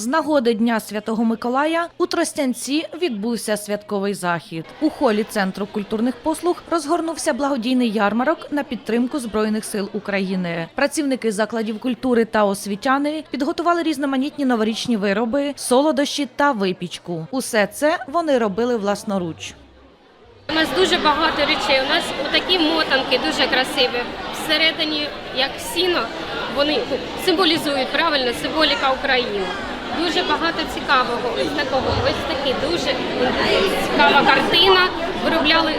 З нагоди Дня Святого Миколая у Тростянці відбувся святковий захід. У холі Центру культурних послуг розгорнувся благодійний ярмарок на підтримку Збройних сил України. Працівники закладів культури та освітяни підготували різноманітні новорічні вироби, солодощі та випічку. Усе це вони робили власноруч. У нас дуже багато речей. У нас такі мотанки дуже красиві. Всередині, як сіно, вони символізують правильно символіка України. Дуже багато цікавого. Ось такого, ось такі дуже цікава картина. Виробляли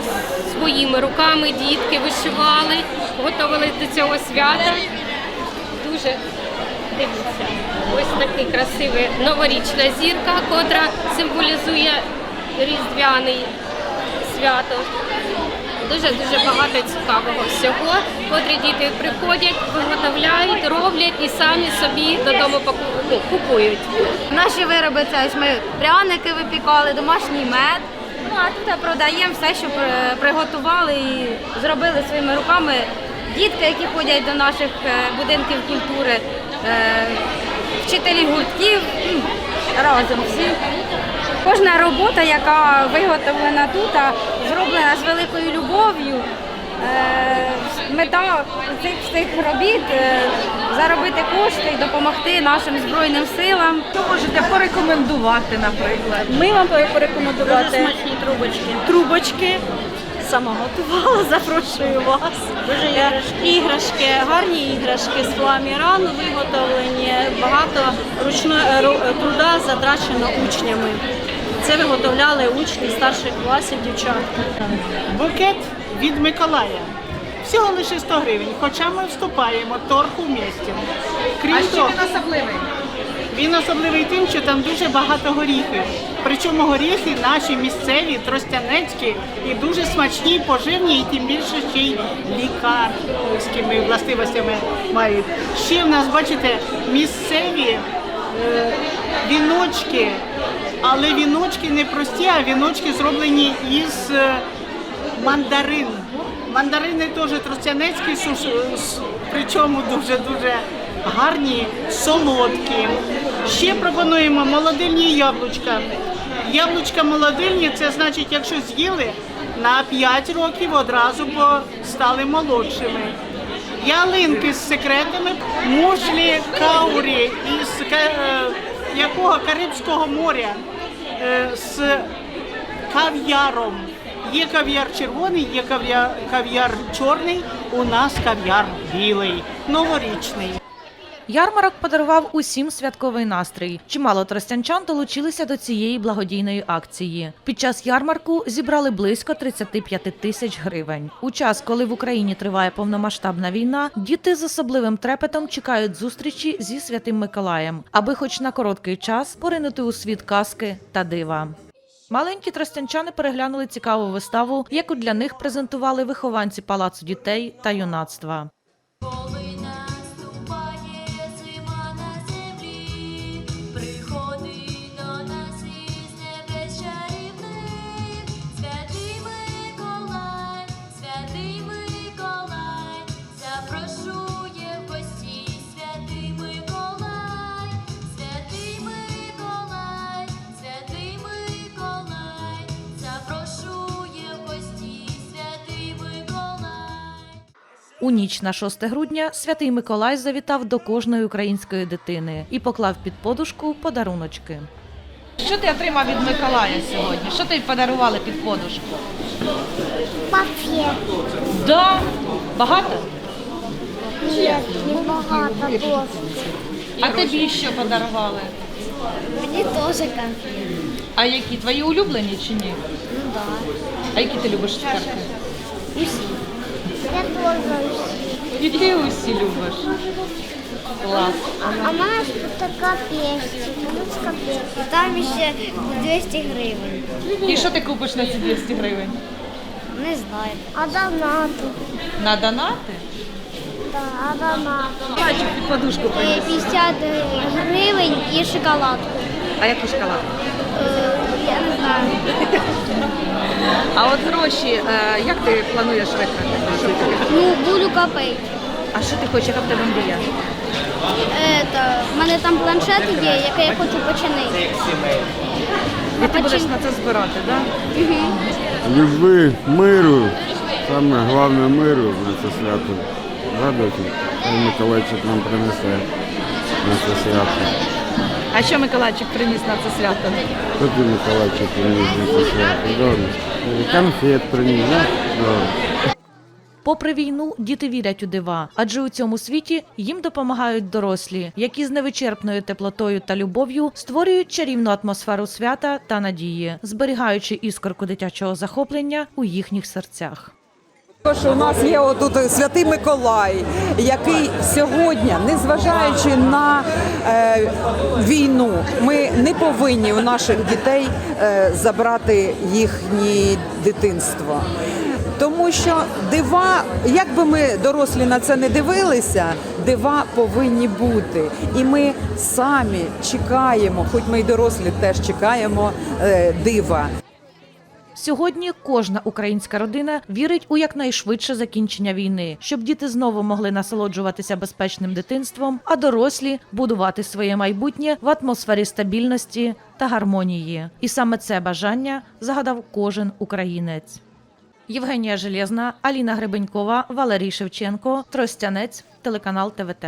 своїми руками, дітки вишивали, готувалися до цього свята. Дуже дивіться. Ось такий красивий новорічна зірка, котра символізує різдвяний свято. Дуже дуже багато цікавого всього, котрі діти приходять, виготовляють, роблять і самі собі додому ну, купують. Наші вироби це ось ми пряники випікали, домашній мед. Ну а тут продаємо все, що приготували і зробили своїми руками. Дітки, які ходять до наших е, будинків культури, е, вчителі гуртків, разом всі. Кожна робота, яка виготовлена тут, зроблена з великою любов'ю. Е, Мета цих всіх робіт е, заробити кошти і допомогти нашим збройним силам. Що можете порекомендувати, наприклад? Ми вам порекомендувати Дуже смачні трубочки. трубочки. Сама готувала, запрошую вас. Дуже Е, іграшки. іграшки, гарні іграшки з фламіран виготовлені, багато ручного ру- труда затрачено учнями. Це виготовляли учні старших класів, дівчатка. Букет від Миколая. Всього лише 100 гривень, хоча ми вступаємо торг у місті. Крім А що він особливий? він особливий тим, що там дуже багато горіхів. Причому горіхи наші місцеві, тростянецькі і дуже смачні, поживні, і тим більше ще й лікарськими властивостями мають. Ще в нас, бачите, місцеві е, віночки, але віночки не прості, а віночки зроблені із е, мандарин. Мандарини теж тростянецькі, причому дуже-дуже гарні, солодкі. Ще пропонуємо молодильні яблучка. Яблучка молодильні, це значить, якщо з'їли, на 5 років одразу стали молодшими. Ялинки з секретами, мушлі каурі із е, якого Карибського моря з кав'яром. Є кав'яр червоний, є кав'яр, кав'яр чорний, у нас кав'яр білий, новорічний. Ярмарок подарував усім святковий настрій. Чимало тростянчан долучилися до цієї благодійної акції. Під час ярмарку зібрали близько 35 тисяч гривень. У час, коли в Україні триває повномасштабна війна, діти з особливим трепетом чекають зустрічі зі святим Миколаєм, аби, хоч на короткий час, поринути у світ казки та дива. Маленькі тростянчани переглянули цікаву виставу, яку для них презентували вихованці палацу дітей та юнацтва. У ніч на 6 грудня святий Миколай завітав до кожної української дитини і поклав під подушку подаруночки. Що ти отримав від Миколая сьогодні? Що тобі подарували під подушку? Папір. Да, багато. Ні, не багато просто. А тобі що подарували? Мені теж конфет. А які твої улюблені чи ні? Ну да. А які ти любиш цукерки? Я теж усі. І ти усі любиш. Клас. А в мене ж тут така песня. Песня. Там ще 200 гривень. І що ти купиш на ці 200 гривень? Не знаю. А донату. На донати? Так, а донату. Бачу, під подушку Е, 50 гривень і шоколадку. А який шоколад? Е, Я не знаю. А от гроші, е, як ти плануєш витратити? Ну, буду копити. А що ти хочеш, яка в тебе мрія? Ета, в мене там планшет є, який я хочу починити. І ти будеш на це збирати, так? Любви, миру, саме головне миру на це свято. Радості. Миколайчик нам принесе на це свято. А що Миколайчик приніс на це свято? Що ти Миколайчик приніс на це свято? Добре. Конфет приніс, да? Добре. Попри війну, діти вірять у дива, адже у цьому світі їм допомагають дорослі, які з невичерпною теплотою та любов'ю створюють чарівну атмосферу свята та надії, зберігаючи іскорку дитячого захоплення у їхніх серцях. Також у нас є отут святий Миколай, який сьогодні, незважаючи на е, війну, ми не повинні у наших дітей е, забрати їхнє дитинство. Тому що дива, як би ми дорослі на це не дивилися, дива повинні бути. І ми самі чекаємо, хоч ми й дорослі теж чекаємо е, дива. Сьогодні кожна українська родина вірить у якнайшвидше закінчення війни, щоб діти знову могли насолоджуватися безпечним дитинством, а дорослі будувати своє майбутнє в атмосфері стабільності та гармонії. І саме це бажання загадав кожен українець. Євгенія Железна, Аліна Гребенькова, Валерій Шевченко, Тростянець, телеканал ТВТ.